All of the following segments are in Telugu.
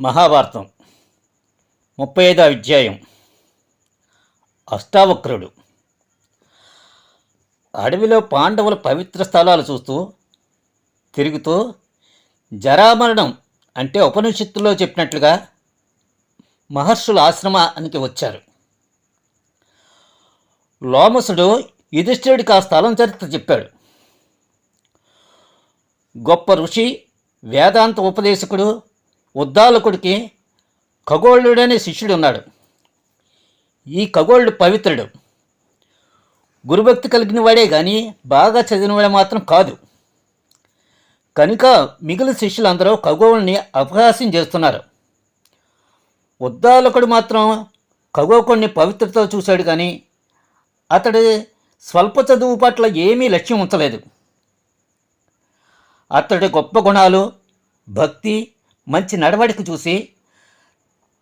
మహాభారతం ముప్పై ఐదో అధ్యాయం. అష్టావక్రుడు. అడవిలో పాండవుల పవిత్ర స్థలాలు చూస్తూ తిరుగుతూ జరామరణం అంటే ఉపనిషత్తులో చెప్పినట్లుగా మహర్షుల ఆశ్రమానికి వచ్చారు. లోమసుడు యుధిష్ఠిరుడికి ఆ స్థలం చరిత్ర చెప్పాడు. గొప్ప ఋషి వేదాంత ఉపదేశకుడు ఉద్దాలకుడికి ఖగోళుడనే శిష్యుడు ఉన్నాడు. ఈ ఖగోళుడు పవిత్రుడు. గురుభక్తి కలిగిన వాడే కానీ బాగా చదివినవాడే మాత్రం కాదు. కనుక మిగిలిన శిష్యులందరూ ఖగోళుని అపహాస్యం చేస్తున్నారు. ఉద్దాలకుడు మాత్రం ఖగోకుడిని పవిత్రతో చూశాడు కానీ అతడి స్వల్ప చదువు పట్ల ఏమీ లక్ష్యం ఉంచలేదు. అతడి గొప్ప గుణాలు భక్తి మంచి నడవడిక చూసి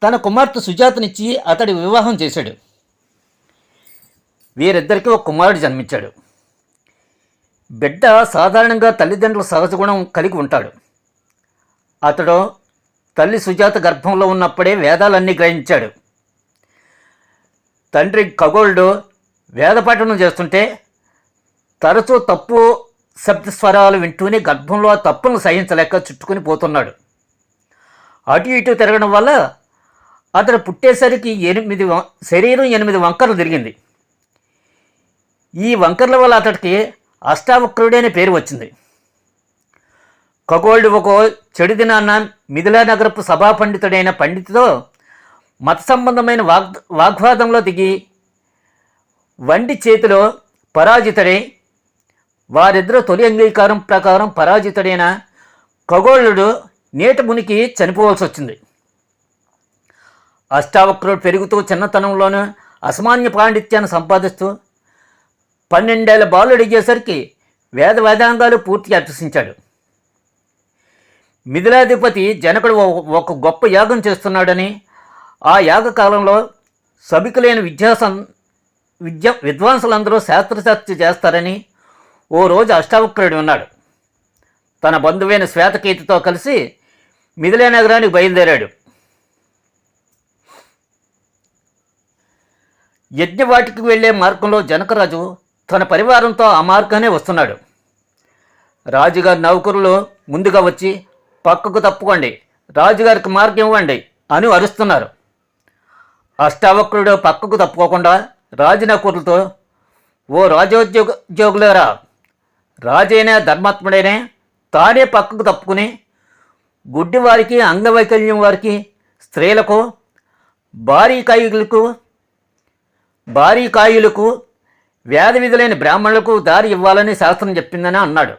తన కుమార్తె సుజాతనిచ్చి అతడి వివాహం చేశాడు. వీరిద్దరికీ ఒక కుమారుడు జన్మించాడు. బిడ్డ సాధారణంగా తల్లిదండ్రుల సహజ గుణం కలిగి ఉంటాడు. అతడు తల్లి సుజాత గర్భంలో ఉన్నప్పుడే వేదాలన్నీ గ్రహించాడు. తండ్రి ఖగోళుడు వేదపఠనం చేస్తుంటే తరచూ తప్పు శబ్ద స్వరాలు వింటూనే గర్భంలో ఆ తప్పును సహించలేక చుట్టుకుని పోతున్నాడు. అటు ఇటు తిరగడం వల్ల అతడు పుట్టేసరికి ఎనిమిది శరీరం ఎనిమిది వంకరలు తిరిగింది. ఈ వంకర్ల వల్ల అతడికి అష్టావక్రుడే అనే పేరు వచ్చింది. ఖగోళుడు ఒక చెడు దినాన్న మిథిలా నగరపు సభా పండితుడైన పండితుతో మత సంబంధమైన వాగ్ వాగ్వాదంలో దిగి వండి చేతిలో పరాజితుడై వారిద్దరూ తొలి అంగీకారం ప్రకారం పరాజితుడైన ఖగోళుడు నీట మునికి చనిపోవాల్సి వచ్చింది. అష్టావక్రుడు పెరుగుతూ చిన్నతనంలోనూ అసామాన్య పాండిత్యాన్ని సంపాదిస్తూ పన్నెండేళ్ళ బాలుడు అయ్యేసరికి వేద వేదాంగాలు పూర్తిగా అభ్యసించాడు. మిథిలాధిపతి జనకుడు ఓ- ఒక గొప్ప యాగం చేస్తున్నాడని ఆ యాగ కాలంలో సభికులైన విద్యా సం విద్య విద్వాంసులందరూ శాస్త్రచర్చ చేస్తారని ఓ రోజు అష్టావక్రుడు ఉన్నాడు తన బంధువైన శ్వేతకీతితో కలిసి మిథిలా నగరానికి బయలుదేరాడు. యజ్ఞవాటికి వెళ్ళే మార్గంలో జనకరాజు తన పరివారంతో ఆ మార్గానే వస్తున్నాడు. రాజుగారి నౌకరులు ముందుగా వచ్చి పక్కకు తప్పుకోండి రాజుగారికి మార్గం ఇవ్వండి అని అరుస్తున్నారు. అష్టావక్రుడు పక్కకు తప్పుకోకుండా రాజు నౌకరులతో ఓ రాజోద్యోగ ఉద్యోగులారా రాజైనా ధర్మాత్ముడైనా తానే పక్కకు తప్పుకుని గుడ్డి వారికి అంగవైకల్యం వారికి స్త్రీలకు భారీ కాయులకు భారీ కాయులకు వేద విధులైన బ్రాహ్మణులకు దారి ఇవ్వాలని శాస్త్రం చెప్పిందని అన్నాడు.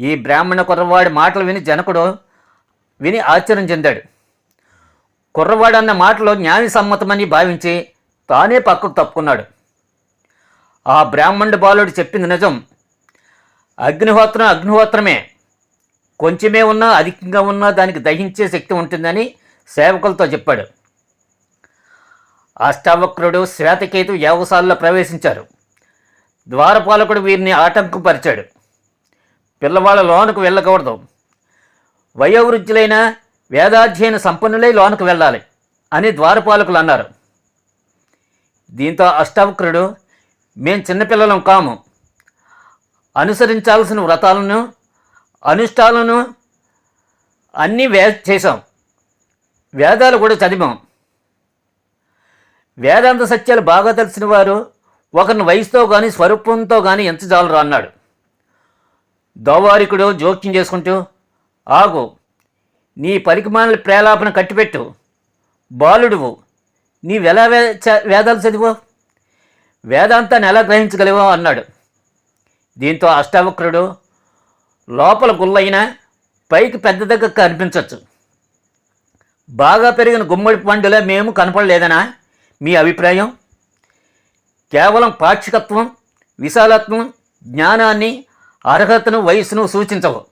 ఈ బ్రాహ్మణ కుర్రవాడి మాటలు విని జనకుడు విని ఆశ్చర్యం చెందాడు. కుర్రవాడు అన్న మాటలు న్యాయసమ్మతమని భావించి తానే పక్కకు తప్పుకున్నాడు. ఆ బ్రాహ్మణుడు బాలుడు చెప్పింది నిజం. అగ్నిహోత్రం అగ్నిహోత్రమే. కొంచెమే ఉన్నా అధికంగా ఉన్నా దానికి దహించే శక్తి ఉంటుందని సేవకులతో చెప్పాడు. అష్టావక్రుడు శ్వేతకేతు యావసాల్లో ప్రవేశించారు. ద్వారపాలకుడు వీరిని ఆటంకపరిచాడు. పిల్లవాళ్ళ లోనుకు వెళ్ళకూడదు. వయోవృద్ధులైన వేదాధ్యయన సంపన్నులై లోనకు వెళ్ళాలి అని ద్వారపాలకులు అన్నారు. దీంతో అష్టావక్రుడు మేం చిన్నపిల్లలం కాము. అనుసరించాల్సిన వ్రతాలను అనుష్ఠాలను అన్నీ వే చేసాం వేదాలు కూడా చదివాం. వేదాంత సత్యాలు బాగా తెలిసిన వారు ఒకరిని వయసుతో కానీ స్వరూపంతో కానీ ఎంచజాలరు అన్నాడు. దౌవారికుడు జోక్యం చేసుకుంటూ ఆగు నీ పరికమాల ప్రేలాపన కట్టిపెట్టు. బాలుడువు నీవెలా వే చ- వేదాలు చదివో వేదాంతాన్ని ఎలా గ్రహించగలివో అన్నాడు. దీంతో అష్టావక్రుడు లోపల గుళ్ళైనా పైకి పెద్ద దగ్గర కనిపించవచ్చు బాగా పెరిగిన గుమ్మడి పండులో మేము కనపడలేదనా? మీ అభిప్రాయం? కేవలం పాక్షికత్వం విశాలత్వం జ్ఞానాన్ని అర్హతను వయసును సూచించవు.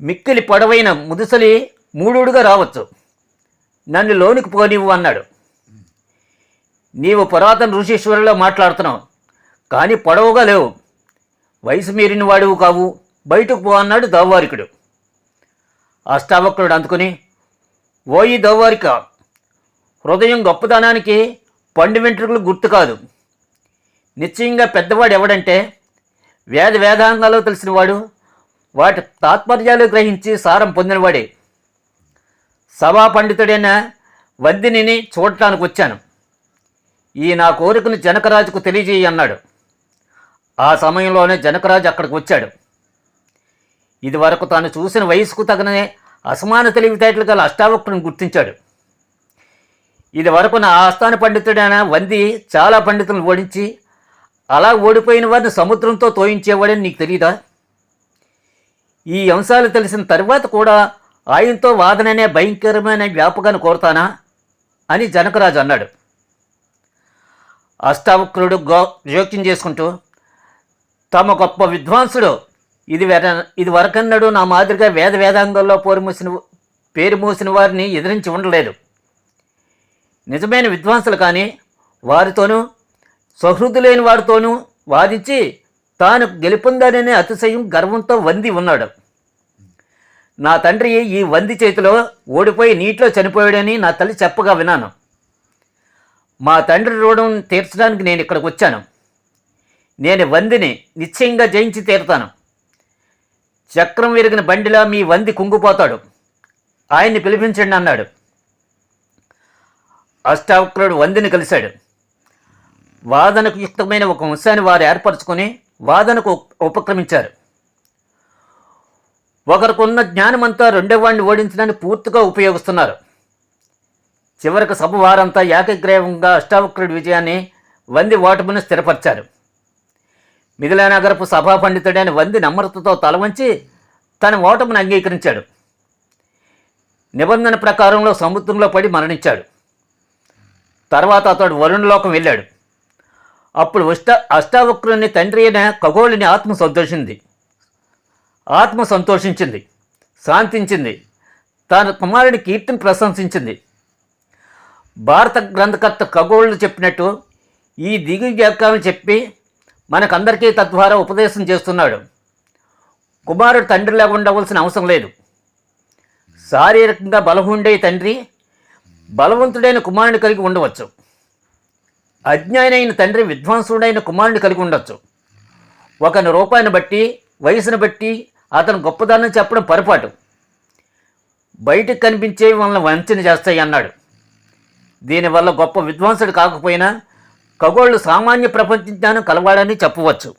మిక్కిలి పొడవైన ముదుసలి మూడుగా రావచ్చు. నన్ను లోనికి పోనివ్వు అన్నాడు. నీవు పురాతన ఋషీశ్వరులో మాట్లాడుతున్నావు కానీ పొడవుగా లేవు. వయసు మీరిన వాడువు కావు. బయటకు పో అన్నాడు దౌవారికుడు. అష్టావక్రుడు అందుకుని ఓయి దౌవారిక హృదయం గొప్పదనానికి పండు వెంట్రుకలు గుర్తు కాదు. నిశ్చయంగా పెద్దవాడు ఎవడంటే వేద వేదాంగాలు తెలిసినవాడు వాటి తాత్పర్యాలు గ్రహించి సారం పొందినవాడే. సభా పండితుడైన వందినిని చూడటానికి వచ్చాను. ఈ నా కోరికను జనకరాజుకు తెలియజేయి అన్నాడు. ఆ సమయంలోనే జనకరాజు అక్కడికి వచ్చాడు. ఇది వరకు తాను చూసిన వయసుకు తగిన అసమాన తెలివితేటలు గల అష్టావక్రుని గుర్తించాడు. ఇది వరకు నా ఆస్థాన పండితుడైన వంది చాలా పండితులను ఓడించి అలా ఓడిపోయిన వారిని సముద్రంతో తోయించేవాడని నీకు తెలియదా ఈ అంశాలు తెలిసిన తర్వాత కూడా ఆయనతో వాదననే భయంకరమైన వ్యాపకాన్ని కోరుతానా? అని జనకరాజు అన్నాడు. అష్టావక్రుడు గో జోక్యం చేసుకుంటూ తమ గొప్ప విద్వాంసుడు. ఇది వెర ఇది వరకన్నడు నా మాదిరిగా వేద వేదాంగంలో పోరుమూసిన పేరు మూసిన వారిని ఎదిరించి ఉండలేదు. నిజమైన విద్వాంసులు కానీ వారితోనూ సహృదులైన వారితోనూ వాదించి తాను గెలుపొందాననే అతిశయం గర్వంతో వంది ఉన్నాడు. నా తండ్రి ఈ వంది చేతిలో ఓడిపోయి నీటిలో చనిపోయాడని నా తల్లి చెప్పగా విన్నాను. మా తండ్రి రుణం తీర్చడానికి నేను ఇక్కడికి వచ్చాను. నేను వందిని నిశ్చయంగా జయించి తీరుతాను. చక్రం విరిగిన బండిలా మీ వంది కుంగిపోతాడు. ఆయన్ని పిలిపించండి అన్నాడు. అష్టావక్రుడు వందిని కలిశాడు. వాదనకు యుక్తమైన ఒక వంశాన్ని వారు ఏర్పరచుకొని వాదనకు ఉపక్రమించారు. ఒకరికున్న జ్ఞానమంతా రెండో వాడిని ఓడించడానికి పూర్తిగా ఉపయోగిస్తున్నారు. చివరికి సభ వారంతా ఏకగ్రీవంగా అష్టావక్రుడి విజయాన్ని వంది ఓటమిని స్థిరపరిచారు. మిథిలానగరపు సభా పండితుడైన వంది నమ్రతతో తలవంచి తన ఓటమిని అంగీకరించాడు. నిబంధన ప్రకారంలో సముద్రంలో పడి మరణించాడు. తర్వాత అతడు వరుణలోకం వెళ్ళాడు. అప్పుడు అష్ట అష్టావక్రుని తండ్రి అయిన ఖగోళిని ఆత్మ సంతోషింది. ఆత్మ సంతోషించింది శాంతించింది తన కుమారుడి కీర్తిని ప్రశంసించింది. భారత గ్రంథకర్త ఖగోళుడు చెప్పినట్టు ఈ దిగు వ్యాఖ్యానం చెప్పి మనకందరికీ తద్వారా ఉపదేశం చేస్తున్నాడు. కుమారుడు తండ్రిలాగా ఉండవలసిన అవసరం లేదు. శారీరకంగా బలహుండే తండ్రి బలవంతుడైన కుమారుని కలిగి ఉండవచ్చు. అజ్ఞానైన తండ్రి విద్వాంసుడైన కుమారుని కలిగి ఉండొచ్చు. ఒకని రూపాయిని బట్టి వయసును బట్టి అతను గొప్పదాన్ని చెప్పడం పొరపాటు. బయటికి కనిపించేవి వాళ్ళని వంచన చేస్తాయి అన్నాడు. దీనివల్ల గొప్ప విద్వాంసుడు కాకపోయినా ఖగోళ్ళు సామాన్య ప్రపంచ జ్ఞానం కలవాడని చెప్పవచ్చు.